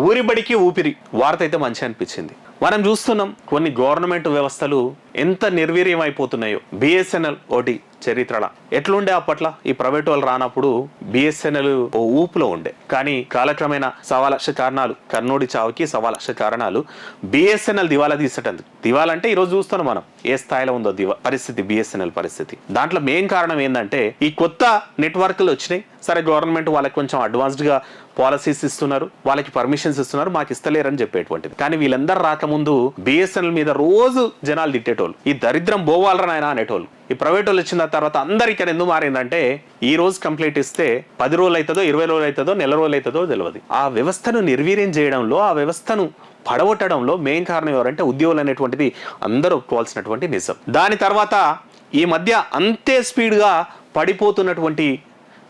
ఊరిబడికి ఊపిరి. వార్త అయితే మంచి అనిపించింది. మనం చూస్తున్నాం కొన్ని గవర్నమెంట్ వ్యవస్థలు ఎంత నిర్వీర్యం అయిపోతున్నాయో బిఎస్ఎన్ఎల్ ఒకటి చరిత్రల. ఎట్లుండే అప్పట్లో? ఈ ప్రైవేట్ వాళ్ళు రానప్పుడు బిఎస్ఎన్ఎల్ ఓ ఊపులో ఉండే. కానీ కాలక్రమేణ సవా లక్ష కారణాలు కర్నూడి చావుకి సవా లక్ష కారణాలు బిఎస్ఎన్ఎల్ దివాలా తీసేటందుకు. దివాలా అంటే ఈరోజు రోజు చూస్తున్నాం మనం. ఏ స్థాయిలో ఉందో దివా పరిస్థితి బిఎస్ఎన్ఎల్ పరిస్థితి. దాంట్లో మెయిన్ కారణం ఏంటంటే ఈ కొత్త నెట్వర్క్లు వచ్చినాయి. సరే గవర్నమెంట్ వాళ్ళకి కొంచెం అడ్వాన్స్డ్గా పాలసీస్ ఇస్తున్నారు. వాళ్ళకి పర్మిషన్స్ ఇస్తున్నారు. మాకు ఇస్తలేరని చెప్పేటువంటిది. కానీ వీళ్ళందరూ రాకముందు బిఎస్ఎన్ఎల్ మీద రోజు జనాలు తిట్టేటోళ్ళు. ఈ దరిద్రం బోవాలరా నాయన అనేటోళ్ళు. ఈ ప్రైవేట్ వాళ్ళు వచ్చిన తర్వాత అందరు ఇక్కడ ఎందుకు మారిందంటే ఈ రోజు కంప్లీట్ ఇస్తే పది రోజులు అవుతుందో ఇరవై రోజులు అవుతుందో నెల రోజులు అవుతుందో తెలియదు ఆ వ్యవస్థను నిర్వీర్యం చేయడంలో ఆ వ్యవస్థను పడగొట్టడంలో మెయిన్ కారణం ఎవరంటే ఉద్యోగులు అనేటువంటిది అందరూ ఒప్పుకోవాల్సినటువంటి నిజం. దాని తర్వాత ఈ మధ్య అంతే స్పీడ్గా పడిపోతున్నటువంటి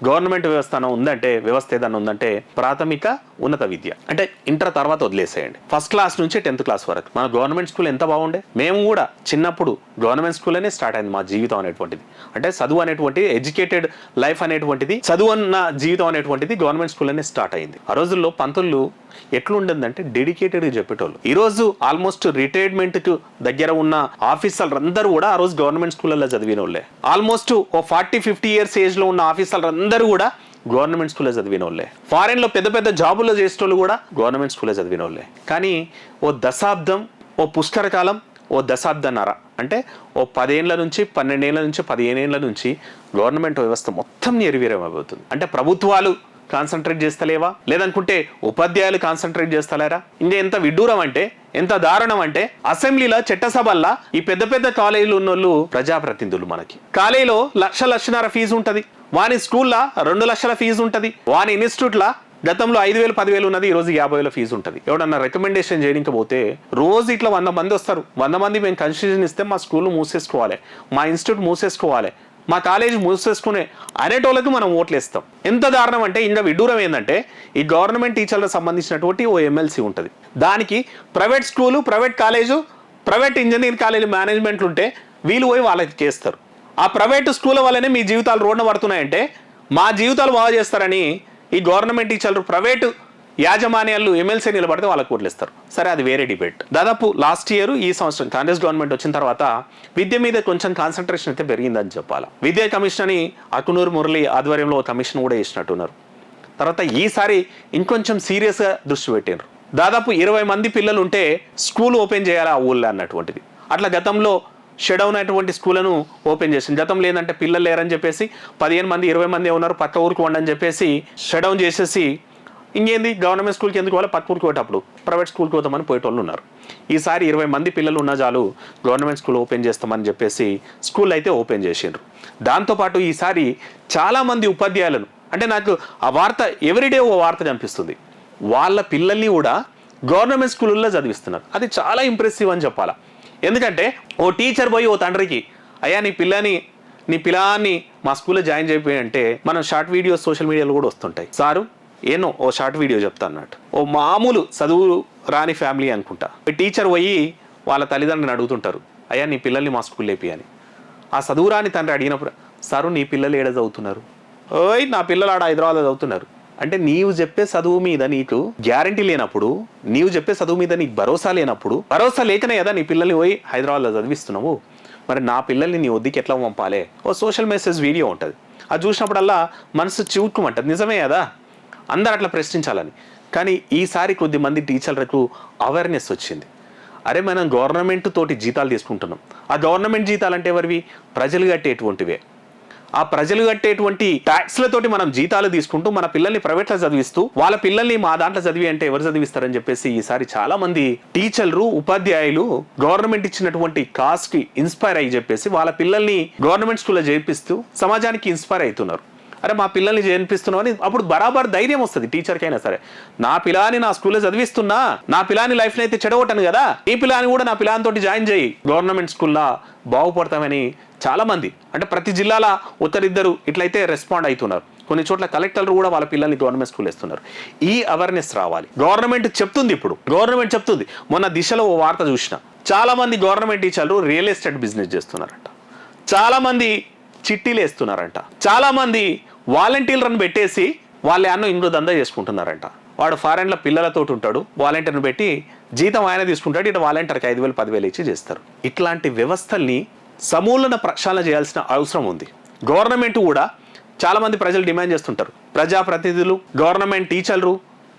గవర్నమెంట్ వ్యవస్థ ఉందంటే వ్యవస్థ ఏదన్నా ఉందంటే ప్రాథమిక ఉన్నత విద్య. అంటే ఇంటర్ తర్వాత వదిలేసేయండి. ఫస్ట్ క్లాస్ నుంచి టెన్త్ క్లాస్ వరకు. మన గవర్నమెంట్ స్కూల్ ఎంత బాగుండే? మేము కూడా చిన్నప్పుడు గవర్నమెంట్ స్కూల్లోనే స్టార్ట్ అయింది మా జీవితం అనేటువంటిది. అంటే చదువు అనేటువంటిది ఎడ్యుకేటెడ్ లైఫ్ అనేటువంటిది చదువు అన్న జీవితం అనేటువంటిది గవర్నమెంట్ స్కూల్లోనే స్టార్ట్ అయింది. ఆ రోజుల్లో పంతులు ఎట్లుండిందంటే డెడికేటెడ్గా చెప్పేటోళ్ళు. ఈ రోజు ఆల్మోస్ట్ రిటైర్మెంట్కు దగ్గర ఉన్న ఆఫీసర్లు అందరూ కూడా ఆ రోజు గవర్నమెంట్ స్కూళ్ళల్లో చదివిన వాళ్ళే ఆల్మోస్ట్ ఓ ఫార్టీ ఫిఫ్టీ ఇయర్స్ ఏజ్లో ఉన్న ఆఫీసర్లు అందరూ కూడా గవర్నమెంట్ స్కూల్లో చదివిన వాళ్ళే ఫారెన్లో పెద్ద పెద్ద పెద్ద జాబుల్లో చేసేటోళ్ళు కూడా గవర్నమెంట్ స్కూల్లో చదివిన వాళ్ళే కానీ ఓ దశాబ్దం ఓ పుష్కర కాలం ఓ దశాబ్దన్నర. అంటే ఓ పదేళ్ళ నుంచి పన్నెండేళ్ళ నుంచి పదిహేనేళ్ళ నుంచి గవర్నమెంట్ వ్యవస్థ మొత్తం నిర్వీర్యం అయిపోతుంది అంటే ప్రభుత్వాలు కాన్సన్ట్రేట్ చేస్తలేవా? లేదనుకుంటే ఉపాధ్యాయులు కాన్సన్ట్రేట్ చేస్తలేరా? ఇంకా ఎంత విడ్డూరం అంటే ఎంత దారుణం అంటే అసెంబ్లీలో చట్టసభల్లో ఈ పెద్ద పెద్ద కాలేజీలు ఉన్నోళ్ళు ప్రజాప్రతినిధులు మనకి. కాలేజీలో లక్ష లక్షన్నర ఫీజు ఉంటుంది. వాని స్కూల్లో రెండు లక్షల ఫీజు ఉంటుంది. వాని ఇన్స్టిట్యూట్లో గతంలో ఐదు వేలు పదివేలు ఉన్నది ఈ రోజు యాభై వేల ఫీజు ఉంటుంది. ఎవడన్నా రికమెండేషన్ చేయకపోతే రోజు ఇట్లా వంద మంది వస్తారు. వంద మంది మేము కన్సిషన్ ఇస్తే మా స్కూల్ మూసేసుకోవాలి. మా ఇన్స్టిట్యూట్ మూసేసుకోవాలి. మా కాలేజీ మూసేసుకునే అనేటోళ్ళకి మనం ఓట్లేస్తాం. ఎంత దారుణం అంటే ఇంకా విడ్డూరం ఏంటంటే ఈ గవర్నమెంట్ టీచర్లకు సంబంధించినటువంటి ఓ ఎమ్మెల్సీ ఉంటుంది. దానికి private school private college private engineering college మేనేజ్మెంట్లు ఉంటే వీళ్ళు పోయి వాళ్ళకి చేస్తారు ఆ ప్రైవేట్ స్కూల్ వల్లనే మీ జీవితాలు రోడ్న పడుతున్నాయంటే మా జీవితాలు బాగా చేస్తారని ఈ గవర్నమెంట్ టీచర్లు ప్రైవేటు యాజమాన్యాలు ఎమ్మెల్సీ నిలబడితే వాళ్ళకి ఓట్లేస్తారు. సరే అది వేరే డిబేట్. దాదాపు లాస్ట్ ఇయర్ ఈ సంవత్సరం కాంగ్రెస్ గవర్నమెంట్ వచ్చిన తర్వాత విద్య మీద కొంచెం కాన్సన్ట్రేషన్ అయితే పెరిగిందని చెప్పాలి. విద్యా కమిషన్ అని అకునూరు మురళి ఆధ్వర్యంలో కమిషన్ కూడా వేసినట్టున్నారు తర్వాత ఈసారి ఇంకొంచెం సీరియస్గా దృష్టి పెట్టినారు దాదాపు ఇరవై మంది పిల్లలు ఉంటే స్కూల్ ఓపెన్ చేయాలి ఆ ఊళ్ళో అన్నటువంటిది. అట్లా గతంలో షెడ్ అయినటువంటి స్కూళ్ళను ఓపెన్ చేసింది. గతం లేదంటే పిల్లలు లేరని చెప్పేసి పదిహేను మంది ఇరవై మంది ఉన్నారు పక్క ఊరికి వండని చెప్పేసి షట్ డౌన్ చేసేసి ఇంకేంది? గవర్నమెంట్ స్కూల్కి ఎందుకు వాళ్ళు పక్క ఊరికి పోయేటప్పుడు ప్రైవేట్ స్కూల్కి పోతామని పోయేటోళ్ళు ఉన్నారు. ఈసారి ఇరవై మంది పిల్లలు ఉన్న చాలు గవర్నమెంట్ స్కూల్ ఓపెన్ చేస్తామని చెప్పేసి స్కూల్ అయితే ఓపెన్ చేసిండ్రు. దాంతోపాటు ఈసారి చాలామంది ఉపాధ్యాయులను అంటే నాకు ఆ వార్త ఎవ్రీడే ఓ వార్త కనిపిస్తుంది. వాళ్ళ పిల్లల్ని కూడా గవర్నమెంట్ స్కూళ్ళల్లో చదివిస్తున్నారు. అది చాలా ఇంప్రెసివ్ అని చెప్పాలా. ఎందుకంటే ఓ టీచర్ పోయి ఓ తండ్రికి అయ్యా నీ పిల్లని నీ పిల్లాన్ని మా స్కూల్లో జాయిన్ చేయిపోయి అంటే మనం షార్ట్ వీడియోస్ సోషల్ మీడియాలో కూడా వస్తుంటాయి. సారు ఏనో ఓ షార్ట్ వీడియో చెప్తా అన్నట్టు ఓ మామూలు చదువు రాని ఫ్యామిలీ అనుకుంటా. టీచర్ పోయి వాళ్ళ తల్లిదండ్రులను అడుగుతుంటారు అయ్యా నీ పిల్లల్ని మా స్కూల్ లేపి అని. ఆ చదువు రాని తండ్రి అడిగినప్పుడు సారు నీ పిల్లలు ఏడ చదువుతున్నారు? ఓయ్ నా పిల్లలు ఆడ హైదరాబాద్లో చదువుతున్నారు. అంటే నీవు చెప్పే చదువు మీద నీకు గ్యారంటీ లేనప్పుడు నీవు చెప్పే చదువు మీద నీకు భరోసా లేనప్పుడు భరోసా లేకనే కదా నీ పిల్లల్ని పోయి హైదరాబాద్లో చదివిస్తున్నావు. మరి నా పిల్లల్ని నీ వద్దికి ఎట్లా పంపాలి? ఓ సోషల్ మెసేజ్ వీడియో ఉంటుంది. అది చూసినప్పుడల్లా మనసు చివుక్కుమంటది. నిజమే కదా? అందరు అట్లా ప్రశ్నించాలని. కానీ ఈసారి కొద్ది మంది టీచర్లకు అవేర్నెస్ వచ్చింది. అరే మనం గవర్నమెంట్ తోటి జీతాలు తీసుకుంటున్నాం. ఆ గవర్నమెంట్ జీతాలు అంటే ఎవరివి? ప్రజలు కట్టేటువంటివే. ఆ ప్రజలు కట్టేటువంటి ట్యాక్స్లతోటి మనం జీతాలు తీసుకుంటూ మన పిల్లల్ని ప్రైవేట్లో చదివిస్తూ వాళ్ళ పిల్లల్ని మా దాంట్లో చదివి అంటే ఎవరు చదివిస్తారని చెప్పేసి ఈసారి చాలా మంది టీచర్లు ఉపాధ్యాయులు గవర్నమెంట్ ఇచ్చినటువంటి కాస్ట్కి ఇన్స్పైర్ అయ్యి చెప్పేసి వాళ్ళ పిల్లల్ని గవర్నమెంట్ స్కూల్లో చేపిస్తూ సమాజానికి ఇన్స్పైర్ అవుతున్నారు. అరే మా పిల్లల్ని చేర్పిస్తున్నావు అని అప్పుడు బరాబర్ ధైర్యం వస్తుంది టీచర్కి అయినా సరే. నా పిల్లని నా స్కూల్లో చదివిస్తున్నా నా పిల్లని లైఫ్ని అయితే చెడగొట్టను కదా ఈ పిల్లని కూడా నా పిల్లానితోటి జాయిన్ చేయి. గవర్నమెంట్ స్కూల్లో బాగుపడతామని చాలా మంది అంటే ప్రతి జిల్లాల ఒకరిద్దరు ఇట్లయితే రెస్పాండ్ అవుతున్నారు కొన్ని చోట్ల కలెక్టర్లు కూడా వాళ్ళ పిల్లల్ని గవర్నమెంట్ స్కూల్ వేస్తున్నారు. ఈ అవేర్నెస్ రావాలి. గవర్నమెంట్ చెప్తుంది ఇప్పుడు. గవర్నమెంట్ చెప్తుంది. మొన్న దిశలో ఓ వార్త చూసిన చాలా మంది గవర్నమెంట్ టీచర్లు రియల్ ఎస్టేట్ బిజినెస్ చేస్తున్నారంట. చాలా మంది చిట్టీలు వేస్తున్నారంట చాలా మంది వాలంటీర్లను పెట్టేసి వాళ్ళ అన్న ఇంట్లో దందా చేసుకుంటున్నారంట. వాడు ఫారెన్లో పిల్లలతో ఉంటాడు వాలంటీర్ని పెట్టి జీతం ఆయన తీసుకుంటాడు ఇటు వాలంటీర్కి ఐదు వేలు పదివేలు ఇచ్చి చేస్తారు. ఇట్లాంటి వ్యవస్థల్ని సమూలన ప్రక్షాళన చేయాల్సిన అవసరం ఉంది. గవర్నమెంట్ కూడా చాలామంది ప్రజలు డిమాండ్ చేస్తుంటారు. ప్రజాప్రతినిధులు గవర్నమెంట్ టీచర్లు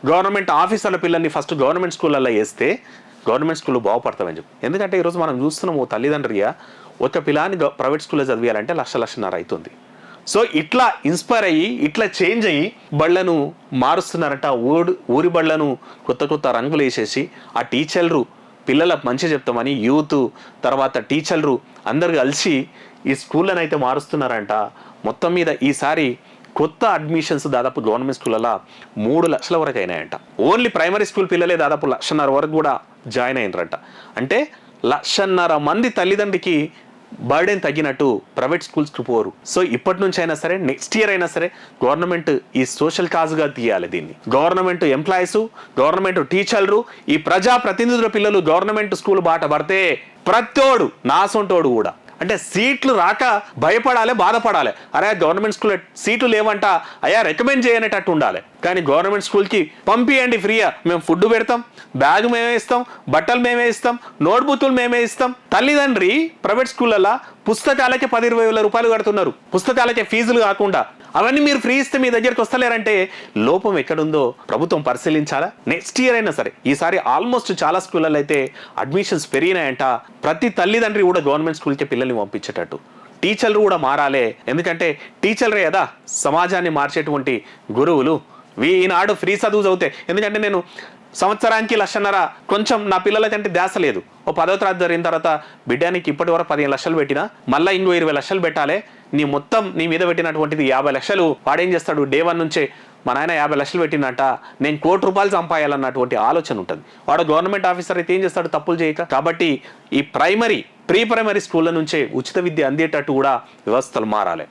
గవర్నమెంట్ ఆఫీసర్ల పిల్లల్ని ఫస్ట్ గవర్నమెంట్ స్కూళ్ళల్లో వేస్తే గవర్నమెంట్ స్కూల్లో బాగుపడతామని చెప్పి. ఎందుకంటే ఈరోజు మనం చూస్తున్నాము తల్లిదండ్రిగా ఒక పిల్లాన్ని ప్రైవేట్ స్కూల్లో చదివేయాలంటే లక్ష లక్షన్నర అవుతుంది సో ఇట్లా ఇన్స్పైర్ అయ్యి ఇట్లా చేంజ్ అయ్యి బళ్ళను మారుస్తున్నారంట. ఊరు ఊరి బళ్ళను కొత్త కొత్త రంగులు వేసేసి ఆ టీచర్లు పిల్లలకు మంచి చెప్తామని యూత్ తర్వాత టీచర్లు అందరు కలిసి ఈ స్కూళ్ళని అయితే మారుస్తున్నారంట. మొత్తం మీద ఈసారి కొత్త అడ్మిషన్స్ దాదాపు గవర్నమెంట్ స్కూళ్ళలో మూడు లక్షల వరకు అయినాయంట. ఓన్లీ ప్రైమరీ స్కూల్ పిల్లలే దాదాపు లక్షన్నర వరకు కూడా జాయిన్ అయినరంట. అంటే లక్షన్నర మంది తల్లిదండ్రికి బర్డెన్ తగ్గినట్టు ప్రైవేట్ స్కూల్స్కి పోరు. సో ఇప్పటి నుంచి అయినా సరే నెక్స్ట్ ఇయర్ అయినా సరే గవర్నమెంట్ ఈ సోషల్ కాజ్గా తీయాలి దీన్ని. గవర్నమెంట్ ఎంప్లాయీస్ గవర్నమెంట్ టీచర్లు ఈ ప్రజా ప్రతినిధుల పిల్లలు గవర్నమెంట్ స్కూల్ బాట పడితే ప్రతోడు నాసొంటోడు కూడా. అంటే సీట్లు రాక భయపడాలి బాధపడాలి. అరే గవర్నమెంట్ స్కూల్ సీట్లు లేవంట అయ్యా రికమెండ్ చేయనేటట్టు ఉండాలి. కానీ గవర్నమెంట్ స్కూల్కి పంపియండి ఫ్రీయా. మేము ఫుడ్ పెడతాం బ్యాగ్ మేమే ఇస్తాం బట్టలు మేమే ఇస్తాం నోట్బుక్లు మేమే ఇస్తాం. తల్లిదండ్రి ప్రైవేట్ స్కూళ్ళల్లో పుస్తకాలకే పది ఇరవై వేల రూపాయలు కడుతున్నారు. పుస్తకాలకే ఫీజులు కాకుండా. అవన్నీ మీరు ఫ్రీ ఇస్తే మీ దగ్గరికి వస్తలేరంటే లోపం ఎక్కడుందో ప్రభుత్వం పరిశీలించాలా? నెక్స్ట్ ఇయర్ అయినా సరే. ఈసారి ఆల్మోస్ట్ చాలా స్కూళ్ళలో అయితే అడ్మిషన్స్ పెరిగినాయంట. ప్రతి తల్లిదండ్రి కూడా గవర్నమెంట్ స్కూల్కి పిల్లల్ని పంపించేటట్టు. టీచర్లు కూడా మారాలే. ఎందుకంటే టీచర్లే కదా సమాజాన్ని మార్చేటువంటి గురువులు. ఈనాడు ఫ్రీ చదువు చదివితే. ఎందుకంటే నేను సంవత్సరానికి లక్షన్నర కొంచెం నా పిల్లలకంటే ధ్యాస లేదు. ఓ పదో తరగతి జరిగిన తర్వాత బిడ్డానికి ఇప్పటి వరకు పదిహేను లక్షలు పెట్టినా మళ్ళీ ఇంకో ఇరవై లక్షలు పెట్టాలి. నీ మొత్తం నీ మీద పెట్టినటువంటిది యాభై లక్షలు. వాడేం చేస్తాడు? డే వన్ నుంచే మా నాయన యాభై లక్షలు పెట్టినట్ట నేను కోటి రూపాయలు సంపాయాలన్నటువంటి ఆలోచన ఉంటుంది. వాడు గవర్నమెంట్ ఆఫీసర్ అయితే ఏం చేస్తాడు? తప్పులు చేయక. కాబట్టి ఈ ప్రైమరీ ప్రీ ప్రైమరీ స్కూళ్ళ నుంచే ఉచిత విద్య అందేటట్టు కూడా వ్యవస్థలు మారాలి.